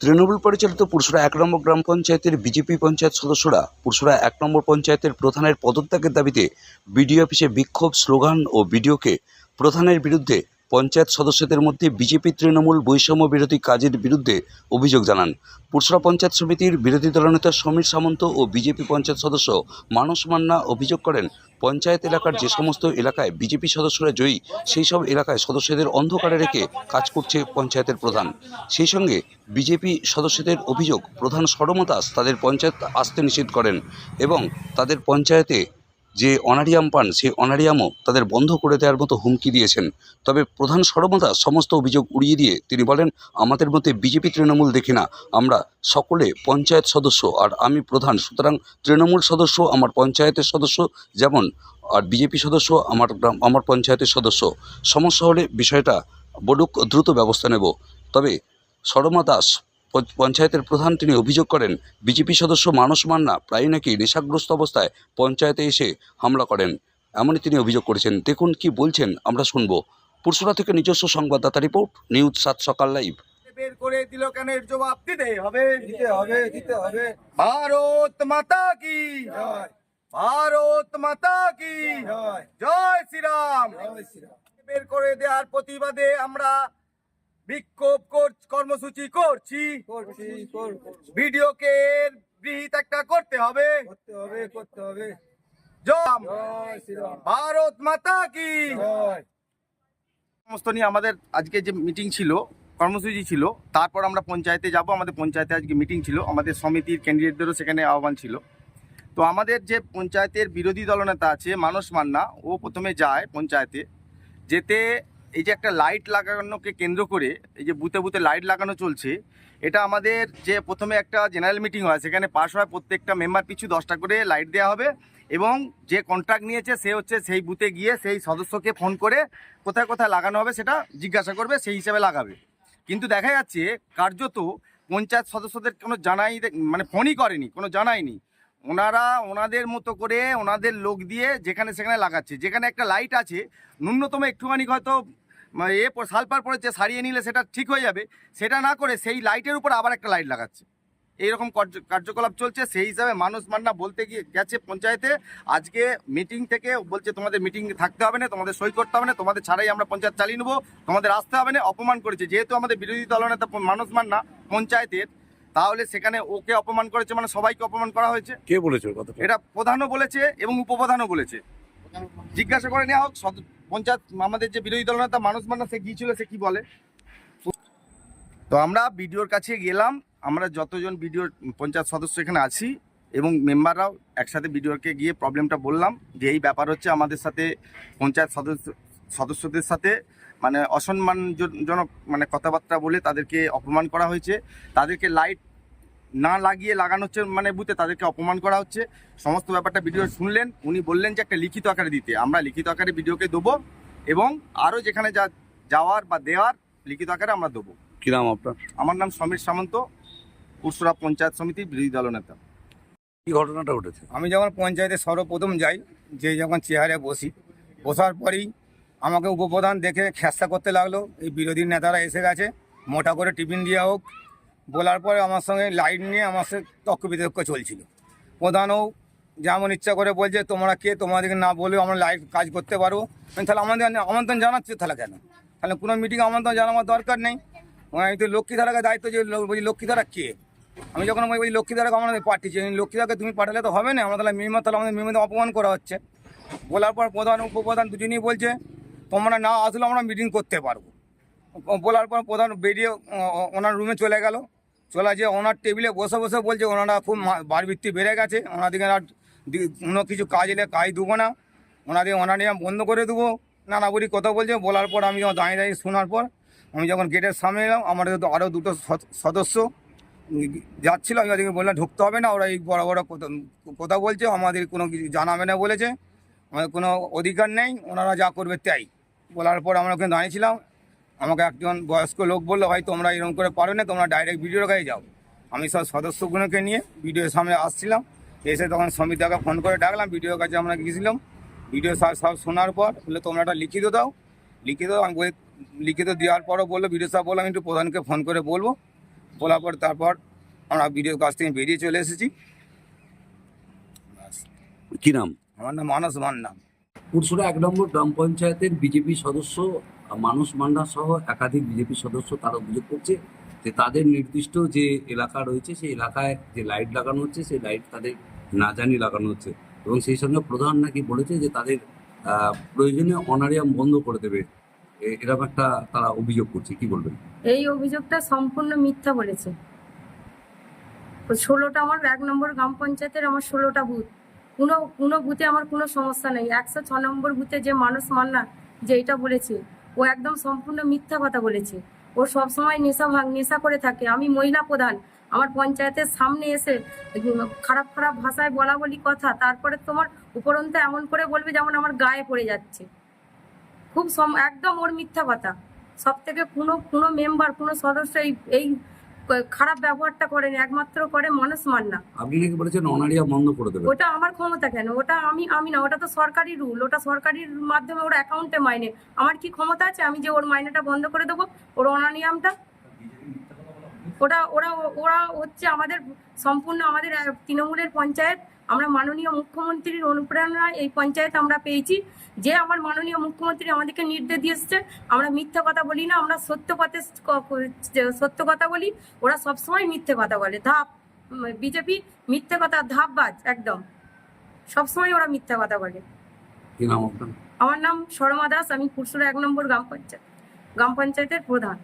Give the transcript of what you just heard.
তৃণমূল পরিচালিত পুরসুরা এক নম্বর গ্রাম পঞ্চায়েতের বিজেপি পঞ্চায়েত সদস্যরা পুরসুরা এক নম্বর পঞ্চায়েতের প্রধানের পদত্যাগের দাবিতে বিডিও অফিসে বিক্ষোভ, স্লোগান ও বিডিওকে প্রধানের বিরুদ্ধে পঞ্চায়েত সদস্যদের মধ্যে বিজেপি তৃণমূল বৈষম্য বিরোধী কাজের বিরুদ্ধে অভিযোগ জানান। পুরসরা পঞ্চায়েত সমিতির বিরোধী দলনেতা সমীর সামন্ত ও বিজেপি পঞ্চায়েত সদস্য মানস মান্না অভিযোগ করেন, পঞ্চায়েত এলাকার যে সমস্ত এলাকায় বিজেপি সদস্যরা জয়ী, সেই সব এলাকায় সদস্যদের অন্ধকারে রেখে কাজ করছে পঞ্চায়েতের প্রধান। সেই সঙ্গে বিজেপি সদস্যদের অভিযোগ প্রধান সরম দাস তাদের পঞ্চায়েত আসতে নিষেধ করেন এবং তাদের পঞ্চায়েতে যে অনারিয়াম পান সেই অনারিয়ামও তাদের বন্ধ করে দেওয়ার মতো হুমকি দিয়েছেন। তবে প্রধান সরমতা সমস্ত অভিযোগ উড়িয়ে দিয়ে তিনি বলেন, আমাদের মধ্যে বিজেপি তৃণমূল দেখি না। আমরা সকলে পঞ্চায়েত সদস্য আর আমি প্রধান। সুতরাং তৃণমূল সদস্য আমার পঞ্চায়েতের সদস্য যেমন, আর বিজেপি সদস্য আমার গ্রাম, আমার পঞ্চায়েতের সদস্য। সমস্যা হলে বিষয়টা বডুক, দ্রুত ব্যবস্থা নেব। তবে সরমা দাস পঞ্চায়েতের প্রধান তিনি অভিযোগ করেন বিজেপি সদস্য মানস মান্না প্রায় নাকি নেশাগ্রস্ত অবস্থায় পঞ্চায়েতে এসে হামলা করেন। এমনই তিনি অভিযোগ করেছেন। দেখুন কি বলছেন আমরা শুনব। পুরসুরা থেকে নিজস্ব সংবাদদাতা রিপোর্ট নিউজ সাত সকাল লাইভ। বের করে দিল কেন এর জবাব? দিতে হবে দিতে হবে দিতে হবে। ভারত মাতা কি ভারত মাতা কি জয়। জয় শ্রীরাম। জয় শ্রীরাম। বের করে দেওয়ার প্রতিবাদে আমরা বিক্ষোভ কর- কর্মসূচি করছি। করছি। কর- ভিডিওকে গৃহীত একটা করতে হবে। করতে হবে করতে হবে। জয় জয় শ্রীরাম। ভারত মাতা কি? জয়। সমস্ত নিয়ে আমাদের আজকে যে মিটিং ছিল কর্মসূচি ছিল তারপর আমরা পঞ্চায়েতে যাব। আমাদের পঞ্চায়েতে আজকে মিটিং ছিল। আমাদের সমিতির ক্যান্ডিডেটদেরও সেখানে আহ্বান ছিল। তো আমাদের যে পঞ্চায়েতের বিরোধী দলনেতা আছে মানস মান্না ও প্রথমে যায় পঞ্চায়েতে। যেতে এই যে একটা লাইট লাগানোকে কেন্দ্র করে এই যে বুথে বুতে লাইট লাগানো চলছে, এটা আমাদের যে প্রথমে একটা জেনারেল মিটিং হয়, সেখানে পাশ হয় প্রত্যেকটা মেম্বার পিছু দশটা করে লাইট দেওয়া হবে এবং যে কন্ট্রাক্ট নিয়েছে সে হচ্ছে সেই বুথে গিয়ে সেই সদস্যকে ফোন করে কোথায় কোথায় লাগানো হবে সেটা জিজ্ঞাসা করবে, সেই হিসাবে লাগাবে। কিন্তু দেখা যাচ্ছে কার্যত পঞ্চায়েত সদস্যদের কোনো জানাই মানে ফোনই করেনি, কোনো জানায়নি। ওনারা ওনাদের মতো করে ওনাদের লোক দিয়ে যেখানে সেখানে লাগাচ্ছে। যেখানে একটা লাইট আছে, ন্যূনতম একটুখানি হয়তো এ প- সালপার যে সারিয়ে নিলে সেটা ঠিক হয়ে যাবে সেটা না করে সেই লাইটের উপর আবার একটা লাইট লাগাচ্ছে। এইরকম কার্য- কার্যকলাপ চলছে সেই হিসাবে মানুষ মান্না বলতে গিয়ে গেছে পঞ্চায়েতে আজকে মিটিং থেকে বলছে তোমাদের মিটিং থাকতে হবে না তোমাদের সই করতে হবে না তোমাদের ছাড়াই আমরা পঞ্চায়েত চালিয়ে নেব তোমাদের আসতে হবে না অপমান করেছে। যেহেতু আমাদের বিরোধী দলনেতা মানুষ মান্না পঞ্চায়েতের তাহলে সেখানে ওকে অপমান করেছে মানে সবাইকে অপমান করা হয়েছে। কে বলেছে এটা প্রধানও বলেছে এবং উপপ্রধানও বলেছে। জিজ্ঞাসা করে নেওয়া হোক পঞ্চায়েত, আমাদের যে বিরোধী দলনেতা মানুষ মান্না, সে গিয়েছিল সে কি বলে? তো আমরা বিডিওর কাছে গেলাম, আমরা যতজন বিডিও পঞ্চায়েত সদস্য এখানে আছি এবং মেম্বাররাও একসাথে বিডিওকে গিয়ে প্রবলেমটা বললাম যে এই ব্যাপার হচ্ছে আমাদের সাথে, পঞ্চায়েত সদস্য, সদস্যদের সাথে মানে অসম্মানজনক মানে কথাবার্তা বলে তাদেরকে অপমান করা হয়েছে। তাদেরকে লাইট না লাগিয়ে লাগানো হচ্ছে মানে বুথে তাদেরকে অপমান করা হচ্ছে। সমস্ত ব্যাপারটা ভিডিও শুনলেন উনি বললেন যে একটা লিখিত আকারে দিতে। আমরা লিখিত আকারে ভিডিওকে দেবো এবং আরও যেখানে যা যাওয়ার বা দেওয়ার লিখিত আকারে আমরা দেবো। কী নাম আপনার? আমার নাম সমীর সামন্ত উরসুরা পঞ্চায়েত সমিতি বিরোধী দলনেতা কি ঘটনাটা ঘটেছে? আমি যখন পঞ্চায়েতে সর্বপ্রথম যাই যে যখন চেয়ারে বসি বসার পরেই আমাকে উপপ্রধান দেখে খেস্তা করতে লাগল। এই বিরোধী নেতারা এসে গেছে মোটা করে টিফিন দেওয়া হোক বলার পরে আমার সঙ্গে লাইট নিয়ে আমার সাথে তক্ক বিতর্ক চলছিল। প্রধানও যেমন ইচ্ছা করে বলছে, তোমরা কে? তোমাদেরকে না বলেও আমরা লাইট কাজ করতে পারব? তাহলে আমাদের আমন্ত্রণ জানাচ্ছে তাহলে কেন? তাহলে কোনো মিটিং আমন্ত্রণ জানানোর দরকার নেই। আমি তো লক্ষ্মীধারাকে দায়িত্ব যে বলছি লক্ষ্মীধারা কে? আমি যখন আমি বলি লক্ষ্মীধারাকে আমাদের পাঠিয়েছি লক্ষ্মীধারাকে তুমি পাঠালে তো হবে না, আমরা তাহলে মিনিমাম তাহলে আমাদের মিনিমাম অপমান করা হচ্ছে। বলার পর প্রধান, উপপ্রধান দুজনেই বলছে, তোমরা না আসলে আমরা মিটিং করতে পারব। বলার পর প্রধান বেরিয়ে ওনার রুমে চলে গেল। চলে যে ওনার টেবিলে বসে বসে বলছে, ওনারা খুব বারবৃত্তি বেড়ে গেছে ওনাদিকে আর কোনো কিছু কাজ এলে কাজ দেবো না, ওনাদের ওনারিয়াম বন্ধ করে দেবো। নানা বুড়ি কথা বলছে, বলার পর আমি যখন দাঁড়িয়ে দাঁড়িয়ে শোনার পর, আমি যখন গেটের সামনে এলাম, আমাদের আরও দুটো সদ- সদস্য যাচ্ছিল, আমি ওদেরকে বললাম, ঢুকতে হবে না, ওরা এই বড় বড় কথা বলছে, আমাদের কোনো কিছু জানাবে না বলেছে, আমাদের কোনো অধিকার নেই, ওনারা যা করবে তাই। বলার পর আমরা ওখানে দাঁড়িয়েছিলাম আমাকে একজন বয়স্ক লোক বলল ভাই তোমরা এরকম করে পারো না তোমরা ডাইরেক্ট ভিডিওর কাছে যাও। আমি সব সদস্যগুলোকে নিয়ে ভিডিওর সামনে আসছিলাম। এসে তখন সমিতাকে ফোন করে ডাকলাম ভিডিওর কাছে আমরা গিয়েছিলাম। ভিডিও সব সব শোনার পর বলল তোমরা একটা লিখিত দাও। লিখিত আমি লিখিত দেওয়ার পরও বলল ভিডিও সাহেব বললাম একটু প্রধানকে ফোন করে বলব। বলার পর তারপর আমরা বিডিওর কাছ থেকে বেরিয়ে চলে এসেছি। কি নাম? আমার নাম মানস মান্না। পুরসুরা এক নম্বর গ্রাম পঞ্চায়েতের বিজেপি সদস্য মানুষ মান্না সহ একাধিক বিজেপি সদস্য তারা অভিযোগ করছে যে তাদের নির্দিষ্ট যে এলাকা রয়েছে, সেই এলাকায় যে লাইট লাগানো হচ্ছে, সেই লাইট তাদের না জানি লাগানো হচ্ছে। এবং সেই সঙ্গে প্রধান নাকি বলেছে যে তাদের প্রয়োজনে অনারিয়াম বন্ধ করে দেবে। এরকম একটা তারা অভিযোগ করছে। কি বলবেন? এই অভিযোগটা সম্পূর্ণ মিথ্যা বলেছে। ষোলোটা আমার, এক নম্বর গ্রাম পঞ্চায়েতের আমার ষোলোটা বুথ। কোনো কোনো বুথে আমার কোনো সমস্যা নেই। একশো ছ নম্বর বুথে যে মানুষ মান্না যে এটা বলেছে ও একদম সম্পূর্ণ মিথ্যা কথা বলেছে। ও সবসময় নেশা ভাঙ, নেশা করে থাকে। আমি মহিলা প্রধান। আমার পঞ্চায়েতের সামনে এসে খারাপ খারাপ ভাষায় বলা বলি কথা, তারপরে তোমার উপরন্ত এমন করে বলবে যেমন আমার গায়ে পড়ে যাচ্ছে। খুব একদম ওর মিথ্যা কথা। সব থেকে কোনো কোনো মেম্বার কোনো সদস্য এই এই খারাপ ব্যবহারটা করেন একমাত্র করে মানুষ মান্না। আপনি নাকি বলেছেন অনারিয়া বন্ধ করে দেবে? ওটা আমার ক্ষমতা কেন? ওটা আমি আমি না ওটা তো সরকারি রুল ওটা সরকারি মাধ্যমে ওর অ্যাকাউন্টে মাইনে। আমার কি ক্ষমতা আছে? আমি যে ওর মাইনেটা বন্ধ করে দেবো ওর অনানিয়ামটা? ওটা ওরা ওরা হচ্ছে আমাদের সম্পূর্ণ আমাদের তৃণমূলের পঞ্চায়েত আমরা মাননীয় মুখ্যমন্ত্রীর অনুপ্রেরণায় এই পঞ্চায়েত আমরা পেয়েছি। যে আমার মাননীয় মুখ্যমন্ত্রী আমাদেরকে নির্দেশ দিয়ে এসছে আমরা মিথ্যা কথা বলি না আমরা সত্য পথে সত্য কথা বলি ওরা সবসময় মিথ্যে কথা বলে। ধাপ বিজেপি মিথ্যে কথা ধাপবাজ একদম। সবসময় ওরা মিথ্যা কথা বলে। কি নাম আপনার? আমার নাম শর্মা দাস আমি পুরসুরা এক নম্বর গ্রাম পঞ্চায়েত গ্রাম পঞ্চায়েতের প্রধান।